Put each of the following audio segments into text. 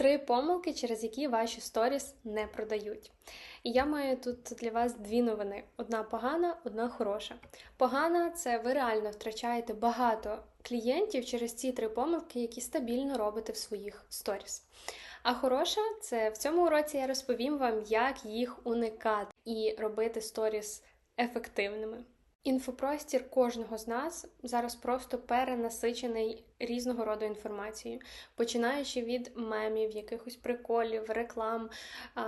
Три помилки, через які ваші сторіс не продають. І я маю тут для вас дві новини: одна погана, одна хороша. Погана це ви реально втрачаєте багато клієнтів через ці три помилки, які стабільно робите в своїх сторіс. А хороша це в цьому уроці я розповім вам, як їх уникати і робити сторіс ефективними. Інфопростір кожного з нас зараз просто перенасичений різного роду інформацією, починаючи від мемів, якихось приколів, реклам,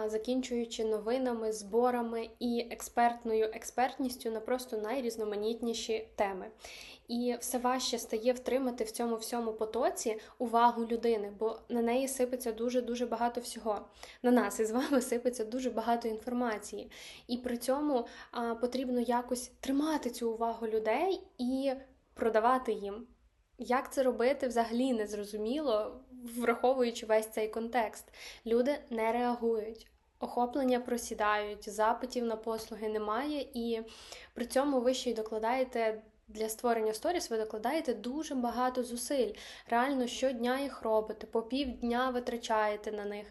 закінчуючи новинами, зборами і експертною експертністю на просто найрізноманітніші теми. І все важче стає втримати в цьому всьому потоці увагу людини, бо на неї сипеться дуже-дуже багато всього. На нас із вами сипеться дуже багато інформації. І при цьому а, потрібно якось тримати цю увагу людей і продавати їм. Як це робити взагалі не зрозуміло, враховуючи весь цей контекст. Люди не реагують. Охоплення просідають, запитів на послуги немає, і при цьому ви ще й докладаєте для створення сторіс, ви докладаєте дуже багато зусиль. Реально щодня їх робите, по півдня витрачаєте на них.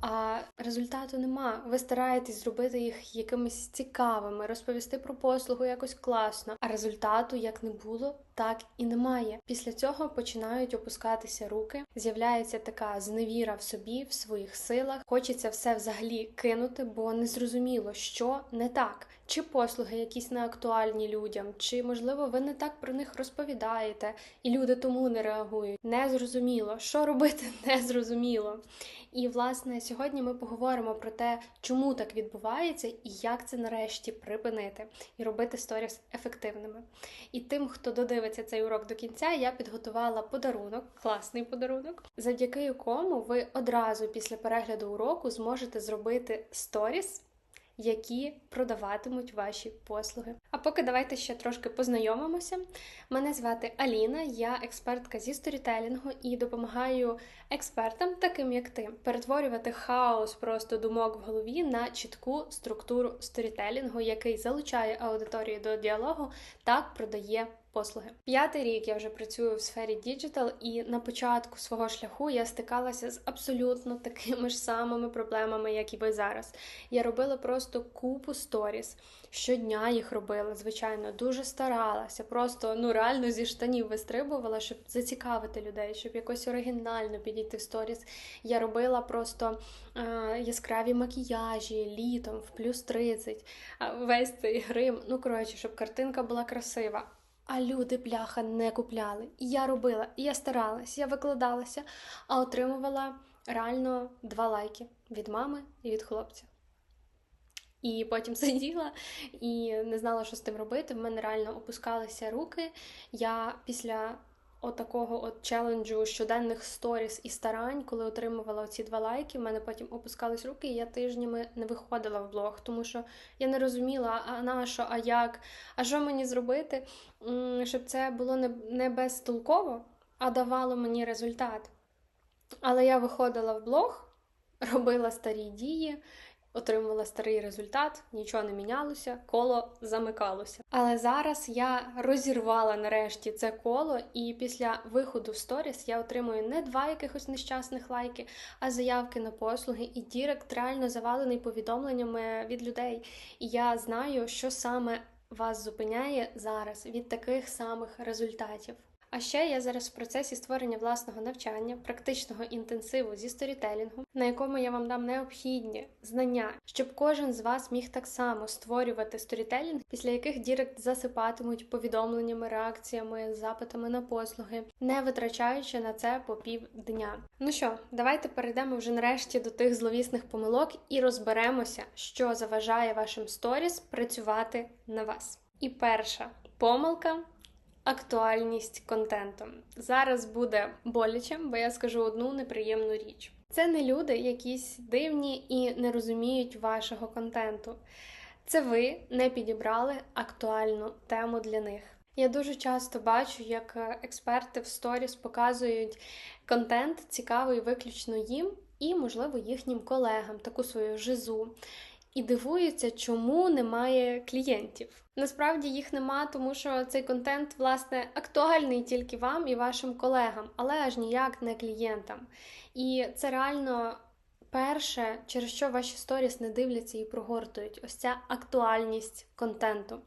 А результату нема. Ви стараєтесь зробити їх якимись цікавими, розповісти про послугу якось класно. А результату як не було, так і немає. Після цього починають опускатися руки. З'являється така зневіра в собі, в своїх силах. Хочеться все взагалі кинути, бо незрозуміло, що не так. Чи послуги якісь не актуальні людям, чи можливо ви не так про них розповідаєте, і люди тому не реагують. Незрозуміло, що робити, незрозуміло. І власне сьогодні ми поговоримо про те, чому так відбувається і як це нарешті припинити і робити сторіс ефективними. І тим, хто додивиться цей урок до кінця, я підготувала подарунок, класний подарунок, завдяки якому ви одразу після перегляду уроку зможете зробити сторіс які продаватимуть ваші послуги. А поки давайте ще трошки познайомимося. Мене звати Аліна, я експертка зі сторітелінгу і допомагаю експертам, таким як ти, перетворювати хаос просто думок в голові на чітку структуру сторітелінгу, який залучає аудиторію до діалогу та продає послуги. П'ятий рік я вже працюю в сфері діджитал, і на початку свого шляху я стикалася з абсолютно такими ж самими проблемами, як і ви зараз. Я робила просто купу сторіс. Щодня їх робила, звичайно, дуже старалася. Просто ну реально зі штанів вистрибувала, щоб зацікавити людей, щоб якось оригінально підійти в сторіс. Я робила просто е, яскраві макіяжі літом в плюс 30, весь цей грим. Ну коротше, щоб картинка була красива. А люди, бляха, не купляли. І я робила, і я старалась, я викладалася, а отримувала реально два лайки від мами і від хлопця. І потім сиділа і не знала, що з тим робити. В мене реально опускалися руки. Я після отакого от челенджу щоденних сторіс і старань, коли отримувала ці два лайки, в мене потім опускались руки, і я тижнями не виходила в блог, тому що я не розуміла, а на що, а як, а що мені зробити, щоб це було не безтолково, а давало мені результат. Але я виходила в блог, робила старі дії отримувала старий результат, нічого не мінялося, коло замикалося. Але зараз я розірвала нарешті це коло, і після виходу в сторіс я отримую не два якихось нещасних лайки, а заявки на послуги, і Дірект реально завалений повідомленнями від людей. І я знаю, що саме вас зупиняє зараз від таких самих результатів. А ще я зараз в процесі створення власного навчання, практичного інтенсиву зі сторітелінгу, на якому я вам дам необхідні знання, щоб кожен з вас міг так само створювати сторітелінг, після яких Дірект засипатимуть повідомленнями, реакціями, запитами на послуги, не витрачаючи на це по пів дня. Ну що, давайте перейдемо вже нарешті до тих зловісних помилок і розберемося, що заважає вашим сторіс працювати на вас. І перша помилка актуальність контенту. Зараз буде боляче, бо я скажу одну неприємну річ. Це не люди, якісь дивні і не розуміють вашого контенту. Це ви не підібрали актуальну тему для них. Я дуже часто бачу, як експерти в сторіс показують контент цікавий виключно їм і, можливо, їхнім колегам, таку свою жизу. І дивуються, чому немає клієнтів. Насправді їх нема, тому що цей контент, власне, актуальний тільки вам і вашим колегам, але аж ніяк не клієнтам. І це реально перше, через що ваші сторіс не дивляться і прогортують, ось ця актуальність контенту.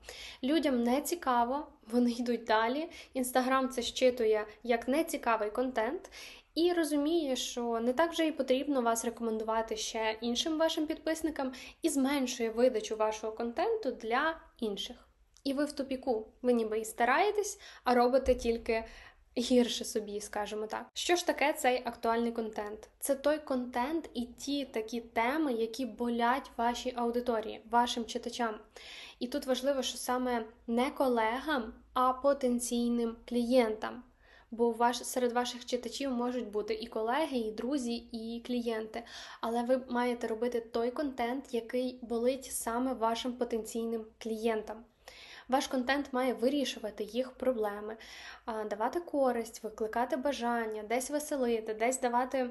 Людям не цікаво, вони йдуть далі. Інстаграм це щитує як нецікавий контент. І розуміє, що не так вже і потрібно вас рекомендувати ще іншим вашим підписникам, і зменшує видачу вашого контенту для інших. І ви в тупіку. Ви ніби і стараєтесь, а робите тільки гірше собі, скажімо так. Що ж таке цей актуальний контент? Це той контент і ті такі теми, які болять вашій аудиторії, вашим читачам. І тут важливо, що саме не колегам, а потенційним клієнтам. Бо ваш, серед ваших читачів можуть бути і колеги, і друзі, і клієнти. Але ви маєте робити той контент, який болить саме вашим потенційним клієнтам. Ваш контент має вирішувати їх проблеми, давати користь, викликати бажання, десь веселити, десь давати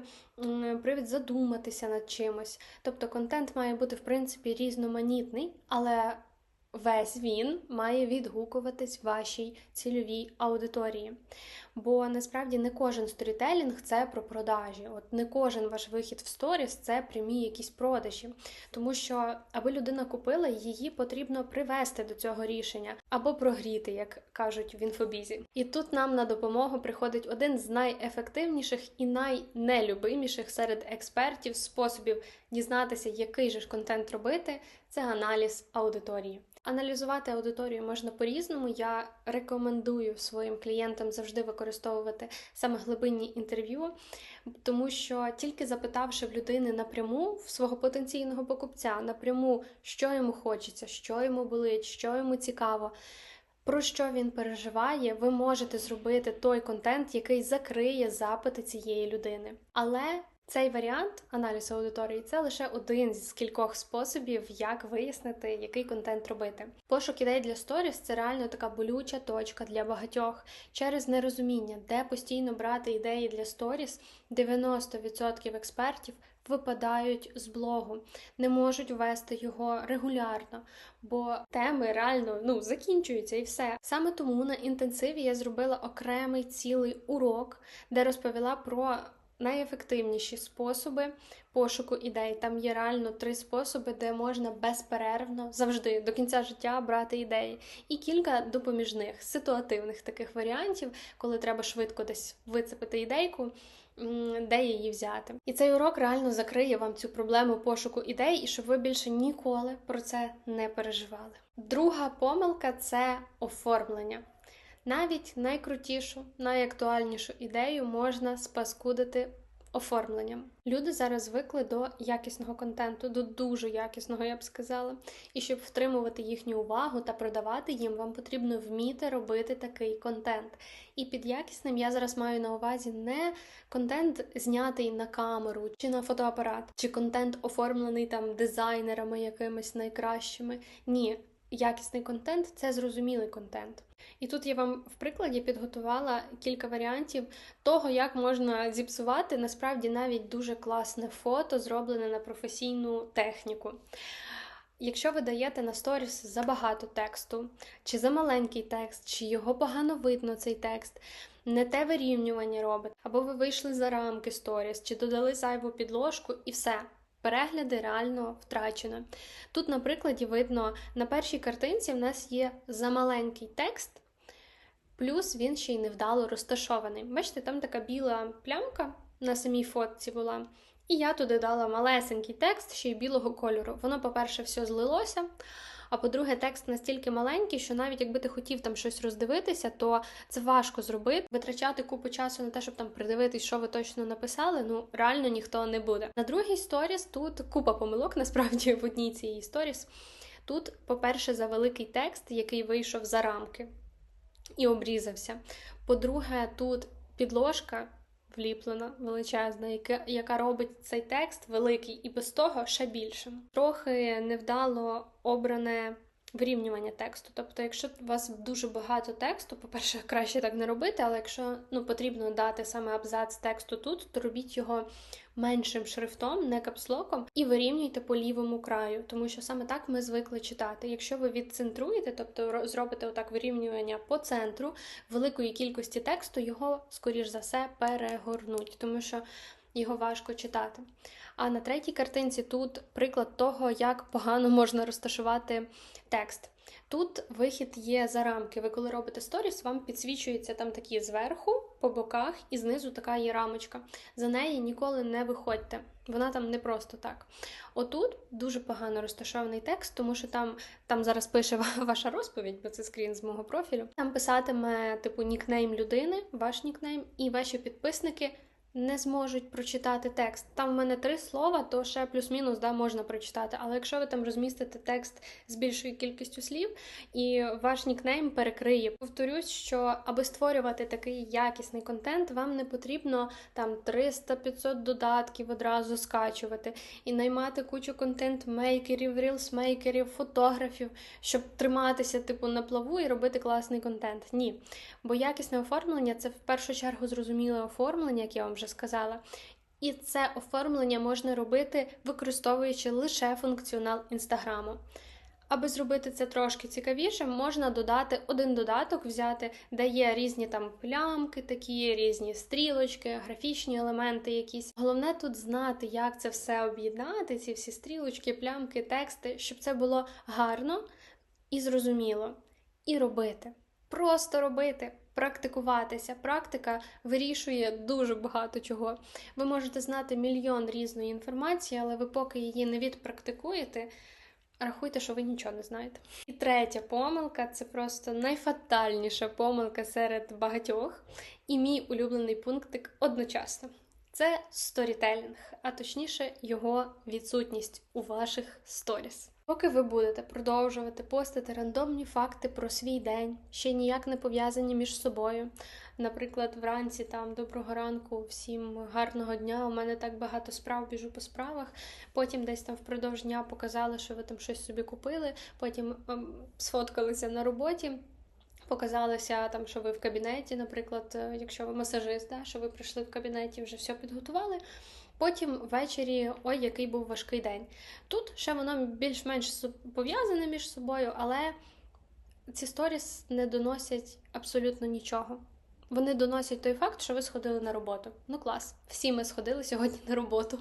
привід задуматися над чимось. Тобто контент має бути, в принципі, різноманітний, але весь він має відгукуватись вашій цільовій аудиторії. Бо насправді не кожен сторітелінг це про продажі. От не кожен ваш вихід в сторіс це прямі якісь продажі. Тому що, аби людина купила, її потрібно привести до цього рішення або прогріти, як кажуть в інфобізі. І тут нам на допомогу приходить один з найефективніших і найнелюбиміших серед експертів способів дізнатися, який же ж контент робити, це аналіз аудиторії. Аналізувати аудиторію можна по-різному. Я рекомендую своїм клієнтам завжди використовувати саме глибинні інтерв'ю, тому що тільки запитавши в людини напряму в свого потенційного покупця, напряму, що йому хочеться, що йому болить, що йому цікаво. Про що він переживає, ви можете зробити той контент, який закриє запити цієї людини. Але цей варіант аналізу аудиторії це лише один з кількох способів, як вияснити, який контент робити. Пошук ідей для сторіс це реально така болюча точка для багатьох через нерозуміння, де постійно брати ідеї для сторіс. 90% експертів випадають з блогу, не можуть вести його регулярно, бо теми реально ну закінчуються і все. Саме тому на інтенсиві я зробила окремий цілий урок, де розповіла про найефективніші способи пошуку ідей. Там є реально три способи, де можна безперервно завжди до кінця життя брати ідеї. І кілька допоміжних ситуативних таких варіантів, коли треба швидко десь вицепити ідейку. Де її взяти, і цей урок реально закриє вам цю проблему пошуку ідей, і щоб ви більше ніколи про це не переживали. Друга помилка це оформлення. Навіть найкрутішу, найактуальнішу ідею можна спаскудити оформленням. Люди зараз звикли до якісного контенту, до дуже якісного, я б сказала. І щоб втримувати їхню увагу та продавати їм, вам потрібно вміти робити такий контент. І під якісним я зараз маю на увазі не контент знятий на камеру чи на фотоапарат, чи контент оформлений там дизайнерами якимись найкращими. Ні, якісний контент це зрозумілий контент. І тут я вам в прикладі підготувала кілька варіантів того, як можна зіпсувати насправді навіть дуже класне фото, зроблене на професійну техніку. Якщо ви даєте на сторіс забагато тексту, чи за маленький текст, чи його погано видно цей текст, не те вирівнювання робить, або ви вийшли за рамки сторіс, чи додали зайву підложку, і все. Перегляди реально втрачено. Тут, на прикладі, видно, на першій картинці в нас є замаленький текст, плюс він ще й невдало розташований. Бачите, там така біла плямка на самій фотці була. І я туди дала малесенький текст ще й білого кольору. Воно, по-перше, все злилося. А по-друге, текст настільки маленький, що навіть якби ти хотів там щось роздивитися, то це важко зробити. Витрачати купу часу на те, щоб там придивитись, що ви точно написали. Ну реально ніхто не буде. На другій сторіс тут купа помилок, насправді в одній цій сторіс. Тут, по-перше, за великий текст, який вийшов за рамки і обрізався. По-друге, тут підложка вліплена, величезна, яка, яка робить цей текст великий і без того ще більшим. Трохи невдало обране вирівнювання тексту. Тобто, якщо у вас дуже багато тексту, по-перше, краще так не робити, але якщо ну, потрібно дати саме абзац тексту тут, то робіть його меншим шрифтом, не капслоком, і вирівнюйте по лівому краю, тому що саме так ми звикли читати. Якщо ви відцентруєте, тобто зробите отак вирівнювання по центру великої кількості тексту, його, скоріш за все, перегорнуть, тому що його важко читати. А на третій картинці тут приклад того, як погано можна розташувати текст. Тут вихід є за рамки. Ви коли робите сторіс, вам підсвічується там такі зверху, по боках, і знизу така є рамочка. За неї ніколи не виходьте. Вона там не просто так. Отут дуже погано розташований текст, тому що там там зараз пише ваша розповідь, бо це скрін з мого профілю. Там писатиме типу нікнейм людини, ваш нікнейм, і ваші підписники не зможуть прочитати текст. Там в мене три слова, то ще плюс-мінус да, можна прочитати. Але якщо ви там розмістите текст з більшою кількістю слів, і ваш нікнейм перекриє, повторюсь, що аби створювати такий якісний контент, вам не потрібно там 300-500 додатків одразу скачувати і наймати кучу контент-мейкерів, рілсмейкерів, фотографів, щоб триматися типу на плаву і робити класний контент. Ні. Бо якісне оформлення це в першу чергу зрозуміле оформлення, як я вам вже сказала. І це оформлення можна робити, використовуючи лише функціонал інстаграму. Аби зробити це трошки цікавіше, можна додати один додаток, взяти, де є різні там плямки, такі різні стрілочки, графічні елементи якісь. Головне тут знати, як це все об'єднати, ці всі стрілочки, плямки, тексти, щоб це було гарно і зрозуміло. І робити. Просто робити практикуватися. Практика вирішує дуже багато чого. Ви можете знати мільйон різної інформації, але ви поки її не відпрактикуєте. Рахуйте, що ви нічого не знаєте. І третя помилка це просто найфатальніша помилка серед багатьох, і мій улюблений пунктик одночасно. Це сторітелінг, а точніше, його відсутність у ваших сторіс. Поки ви будете продовжувати постити рандомні факти про свій день, ще ніяк не пов'язані між собою. Наприклад, вранці там доброго ранку, всім гарного дня. У мене так багато справ біжу по справах. Потім десь там впродовж дня показали, що ви там щось собі купили. Потім ем, сфоткалися на роботі. Показалося там, що ви в кабінеті, наприклад, е, якщо ви масажист, да, що ви прийшли в кабінеті, вже все підготували. Потім ввечері ой, який був важкий день. Тут ще воно більш-менш пов'язане між собою, але ці сторіс не доносять абсолютно нічого. Вони доносять той факт, що ви сходили на роботу. Ну клас, всі ми сходили сьогодні на роботу.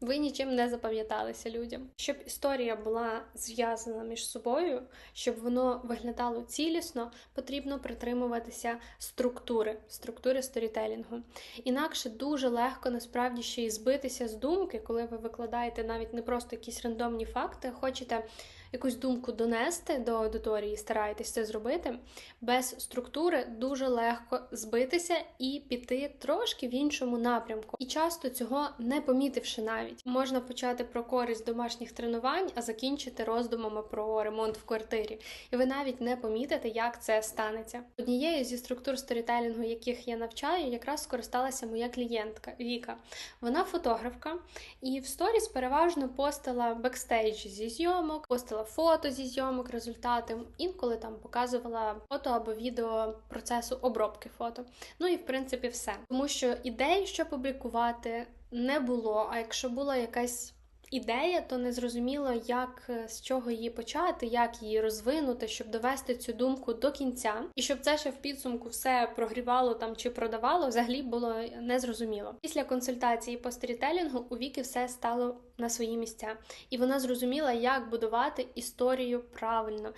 Ви нічим не запам'яталися людям. Щоб історія була зв'язана між собою, щоб воно виглядало цілісно, потрібно притримуватися структури, структури сторітелінгу. Інакше дуже легко насправді ще й збитися з думки, коли ви викладаєте навіть не просто якісь рандомні факти, хочете якусь думку донести до аудиторії, стараєтесь це зробити, без структури дуже легко збитися і піти трошки в іншому напрямку. І часто цього не помітивши навіть, можна почати про користь домашніх тренувань, а закінчити роздумами про ремонт в квартирі. І ви навіть не помітите, як це станеться. Однією зі структур сторітелінгу, яких я навчаю, якраз скористалася моя клієнтка Віка. Вона фотографка, і в сторіс переважно постила бекстейдж зі зйомок, постила показувала фото зі зйомок, результати. Інколи там показувала фото або відео процесу обробки фото. Ну і в принципі все. Тому що ідей, що публікувати, не було. А якщо була якась ідея, то не зрозуміло, як е, з чого її почати, як її розвинути, щоб довести цю думку до кінця, і щоб це ще в підсумку все прогрівало там чи продавало, взагалі було незрозуміло. Після консультації по сторітелінгу у Віки все стало на свої місця, і вона зрозуміла, як будувати історію правильно.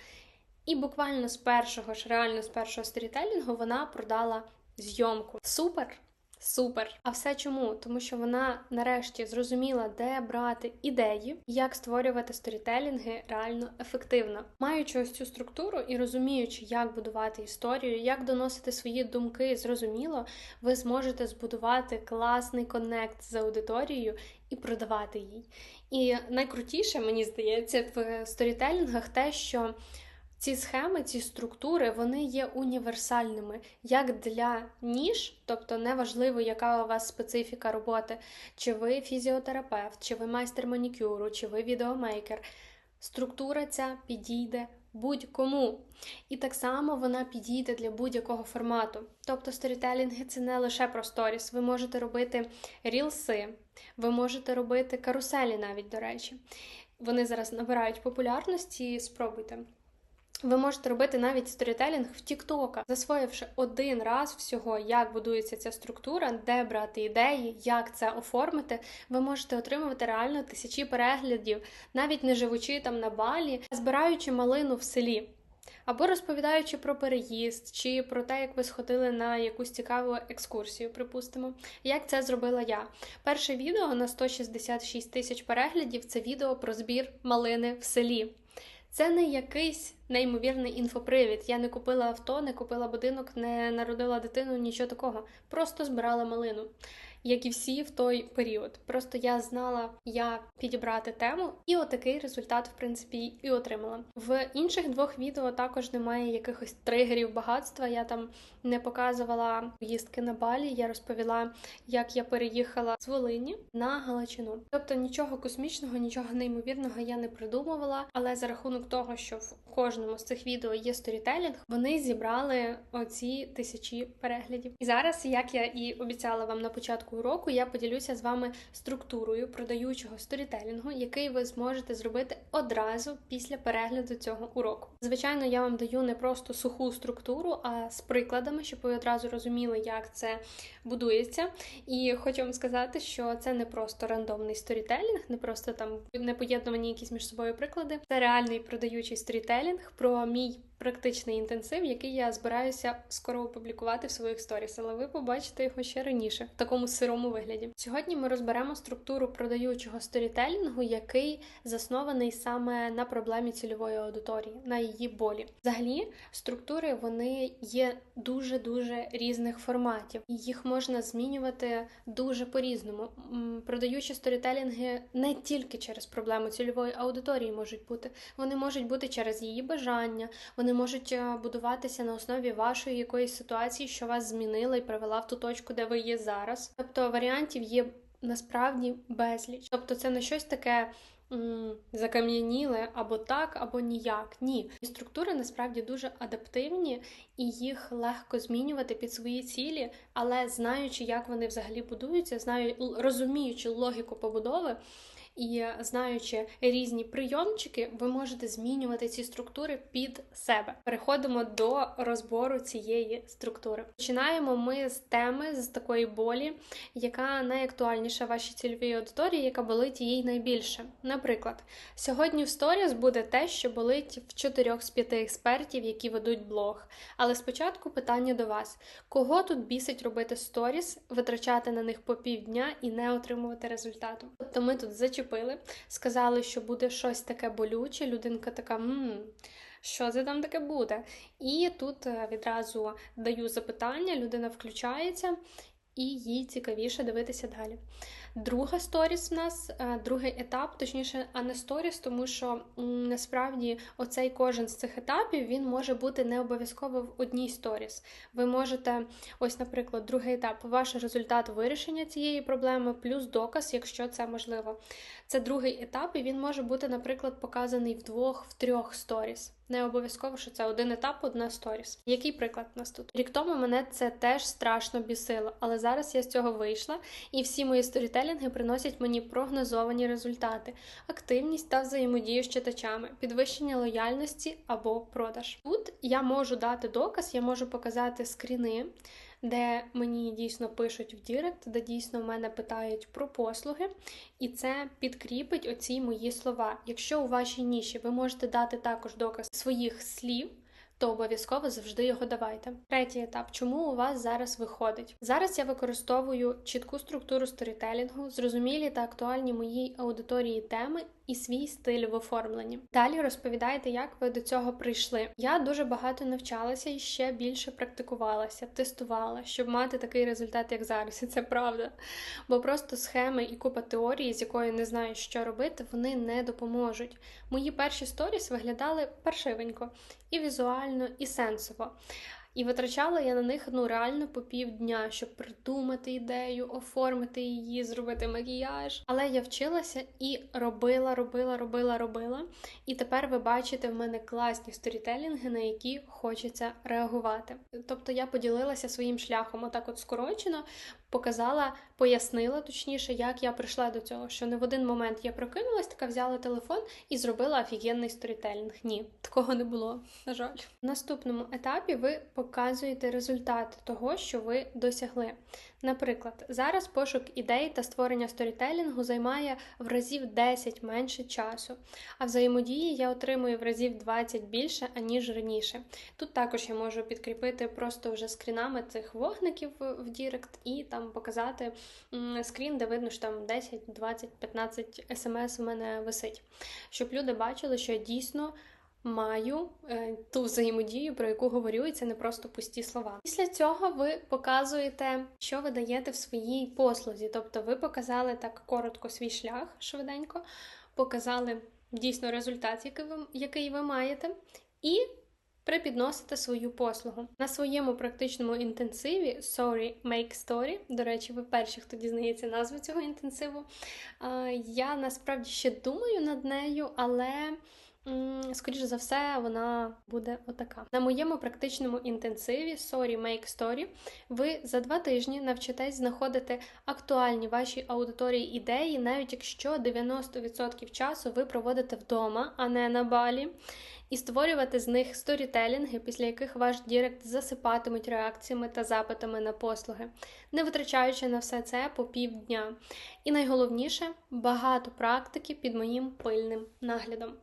І буквально з першого ж реально з першого сторітелінгу вона продала зйомку. Супер! Супер! А все чому? Тому що вона нарешті зрозуміла, де брати ідеї, як створювати сторітелінги реально ефективно. Маючи ось цю структуру і розуміючи, як будувати історію, як доносити свої думки, зрозуміло, ви зможете збудувати класний коннект з аудиторією і продавати їй. І найкрутіше, мені здається, в сторітелінгах те, що ці схеми, ці структури, вони є універсальними як для ніж, тобто неважливо, яка у вас специфіка роботи, чи ви фізіотерапевт, чи ви майстер манікюру, чи ви відеомейкер. Структура ця підійде будь-кому. І так само вона підійде для будь-якого формату. Тобто сторітелінги це не лише про сторіс. Ви можете робити рілси, ви можете робити каруселі навіть, до речі. Вони зараз набирають популярності, спробуйте. Ви можете робити навіть сторітелінг в Тіктока, засвоївши один раз всього, як будується ця структура, де брати ідеї, як це оформити. Ви можете отримувати реально тисячі переглядів, навіть не живучи там на балі, збираючи малину в селі. Або розповідаючи про переїзд, чи про те, як ви сходили на якусь цікаву екскурсію, припустимо, як це зробила я. Перше відео на 166 тисяч переглядів це відео про збір малини в селі. Це не якийсь неймовірний інфопривід. Я не купила авто, не купила будинок, не народила дитину, нічого такого. Просто збирала малину як і всі в той період. Просто я знала, як підібрати тему, і отакий результат, в принципі, і отримала. В інших двох відео також немає якихось тригерів багатства. Я там не показувала поїздки на балі. Я розповіла, як я переїхала з Волині на Галичину. Тобто нічого космічного, нічого неймовірного я не придумувала. Але за рахунок того, що в кожному з цих відео є сторітелінг, вони зібрали оці тисячі переглядів. І зараз, як я і обіцяла вам на початку початку уроку я поділюся з вами структурою продаючого сторітелінгу, який ви зможете зробити одразу після перегляду цього уроку. Звичайно, я вам даю не просто суху структуру, а з прикладами, щоб ви одразу розуміли, як це будується. І хочу вам сказати, що це не просто рандомний сторітелінг, не просто там не поєднувані якісь між собою приклади. Це реальний продаючий сторітелінг про мій практичний інтенсив, який я збираюся скоро опублікувати в своїх сторіс, але ви побачите його ще раніше, в такому сирому вигляді. Сьогодні ми розберемо структуру продаючого сторітелінгу, який заснований саме на проблемі цільової аудиторії, на її болі. Взагалі, структури вони є дуже дуже різних форматів, і їх можна змінювати дуже по-різному. Продаючі сторітелінги не тільки через проблему цільової аудиторії можуть бути, вони можуть бути через її бажання, вони вони можуть е, будуватися на основі вашої якоїсь ситуації, що вас змінила і привела в ту точку, де ви є зараз. Тобто варіантів є насправді безліч. Тобто, це не щось таке. Закам'яніле або так, або ніяк. Ні. Структури насправді дуже адаптивні, і їх легко змінювати під свої цілі, але знаючи, як вони взагалі будуються, знаю, розуміючи логіку побудови, і знаючи різні прийомчики, ви можете змінювати ці структури під себе. Переходимо до розбору цієї структури. Починаємо ми з теми з такої болі, яка найактуальніша вашій цільовій аудиторії, яка болить їй найбільше. Наприклад, сьогодні в сторіс буде те, що болить в чотирьох з п'яти експертів, які ведуть блог. Але спочатку питання до вас: кого тут бісить робити сторіс, витрачати на них по півдня і не отримувати результату? Тобто ми тут зачіпаємо зачепили, сказали, що буде щось таке болюче. Людинка така, мм, що це там таке буде? І тут е, відразу даю запитання, людина включається. І їй цікавіше дивитися далі. Друга сторіс в нас, е, другий етап, точніше, а не сторіс, тому що насправді оцей кожен з цих етапів він може бути не обов'язково в одній сторіс. Ви можете, ось, наприклад, другий етап, ваш результат вирішення цієї проблеми, плюс доказ, якщо це можливо. Це другий етап, і він може бути, наприклад, показаний в двох, в трьох сторіс. Не обов'язково, що це один етап, одна сторіс. Який приклад у нас тут? Рік тому мене це теж страшно бісило, але зараз я з цього вийшла, і всі мої сторітелінги приносять мені прогнозовані результати, активність та взаємодію з читачами, підвищення лояльності або продаж. Тут я можу дати доказ, я можу показати скріни де мені дійсно пишуть в Дірект, де дійсно в мене питають про послуги, і це підкріпить оці мої слова. Якщо у вашій ніші ви можете дати також доказ своїх слів то обов'язково завжди його давайте. Третій етап, чому у вас зараз виходить? Зараз я використовую чітку структуру сторітелінгу, зрозумілі та актуальні моїй аудиторії теми і свій стиль в оформленні. Далі розповідайте, як ви до цього прийшли. Я дуже багато навчалася і ще більше практикувалася, тестувала, щоб мати такий результат, як зараз. І це правда. Бо просто схеми і купа теорії, з якою не знаю, що робити, вони не допоможуть. Мої перші сторіс виглядали паршивенько і візуально, і сенсово. І витрачала я на них ну реально по півдня, щоб придумати ідею, оформити її, зробити макіяж. Але я вчилася і робила, робила, робила, робила. І тепер ви бачите в мене класні сторітелінги, на які хочеться реагувати. Тобто я поділилася своїм шляхом, отак, от скорочено, показала, пояснила точніше, як я прийшла до цього. Що не в один момент я прокинулась, така взяла телефон і зробила офігенний сторітелінг. Ні, такого не було. На жаль, в наступному етапі ви показуєте результат того, що ви досягли. Наприклад, зараз пошук ідей та створення сторітелінгу займає в разів 10 менше часу, а взаємодії я отримую в разів 20 більше, аніж раніше. Тут також я можу підкріпити просто вже скрінами цих вогників в Дірект і там показати скрін, де видно, що там 10, 20, 15 смс в мене висить, щоб люди бачили, що я дійсно маю е, ту взаємодію, про яку говорю, і це не просто пусті слова. Після цього ви показуєте, що ви даєте в своїй послузі. Тобто, ви показали так коротко свій шлях швиденько, показали дійсно результат, який ви, який ви маєте, і припідносите свою послугу. На своєму практичному інтенсиві Sorry Make Story, до речі, ви перші, хто дізнається назву цього інтенсиву. Я насправді ще думаю над нею, але. Скоріше за все, вона буде отака. На моєму практичному інтенсиві Sorry Make Story ви за два тижні навчитесь знаходити актуальні вашій аудиторії ідеї, навіть якщо 90% часу ви проводите вдома, а не на балі, і створювати з них сторітелінги, після яких ваш Дірект засипатимуть реакціями та запитами на послуги, не витрачаючи на все це по півдня. І найголовніше багато практики під моїм пильним наглядом.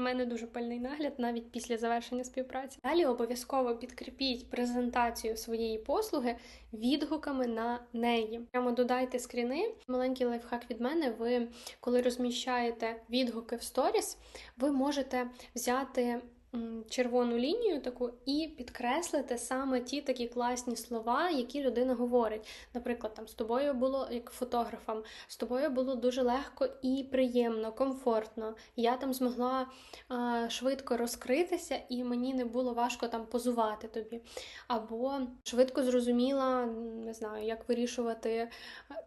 У мене дуже пильний нагляд навіть після завершення співпраці. Далі обов'язково підкріпіть презентацію своєї послуги відгуками на неї. Прямо додайте скріни. Маленький лайфхак від мене. Ви коли розміщаєте відгуки в сторіс, ви можете взяти червону лінію таку і підкреслити саме ті такі класні слова, які людина говорить. Наприклад, там з тобою було як фотографам, з тобою було дуже легко і приємно, комфортно. Я там змогла а, швидко розкритися, і мені не було важко там позувати тобі. Або швидко зрозуміла, не знаю, як вирішувати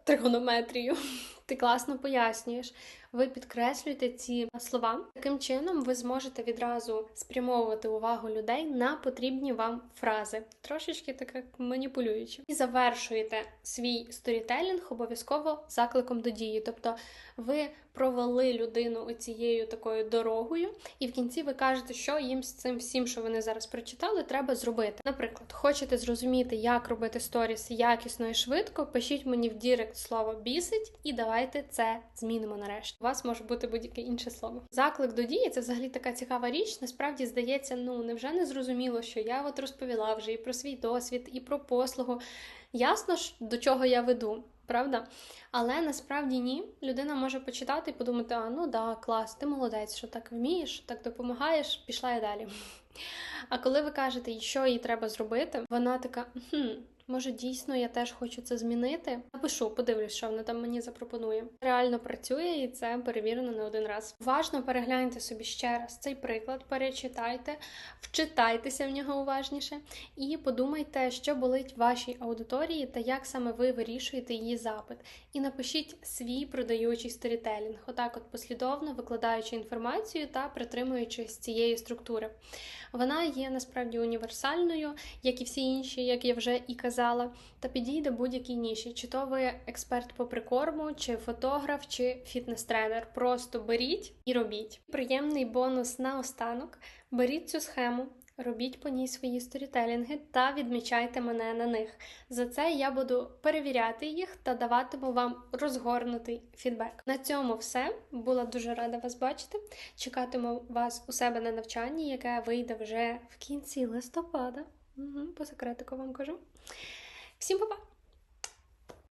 тригонометрію. Ти класно пояснюєш ви підкреслюєте ці слова. Таким чином, ви зможете відразу спрямовувати увагу людей на потрібні вам фрази, трошечки так маніпулюючи. І завершуєте свій сторітелінг обов'язково закликом до дії. Тобто ви провели людину цією такою дорогою, і в кінці ви кажете, що їм з цим всім, що вони зараз прочитали, треба зробити. Наприклад, хочете зрозуміти, як робити сторіс якісно і швидко, пишіть мені в Дірект слово бісить, і давайте це змінимо нарешті. У вас може бути будь-яке інше слово. Заклик до дії це взагалі така цікава річ. Насправді здається, ну невже не зрозуміло, що я от розповіла вже і про свій досвід, і про послугу. Ясно ж, до чого я веду правда? Але насправді ні. Людина може почитати і подумати: а ну да, клас, ти молодець, що так вмієш, так допомагаєш, пішла я далі. А коли ви кажете, що їй треба зробити, вона така: хм, Може, дійсно я теж хочу це змінити. Напишу, подивлюсь, що вона там мені запропонує. Реально працює і це перевірено не один раз. Уважно перегляньте собі ще раз цей приклад, перечитайте, вчитайтеся в нього уважніше і подумайте, що болить вашій аудиторії та як саме ви вирішуєте її запит. І напишіть свій продаючий сторітелінг, отак, от послідовно викладаючи інформацію та притримуючись цієї структури. Вона є насправді універсальною, як і всі інші, як я вже і казала, та підійде будь-якій ніші. Чи то ви експерт по прикорму, чи фотограф, чи фітнес-тренер. Просто беріть і робіть. Приємний бонус на останок. Беріть цю схему, Робіть по ній свої сторітелінги та відмічайте мене на них. За це я буду перевіряти їх та даватиму вам розгорнутий фідбек. На цьому все. Була дуже рада вас бачити. Чекатиму вас у себе на навчанні, яке вийде вже в кінці листопада. По секретику вам кажу. Всім па-па!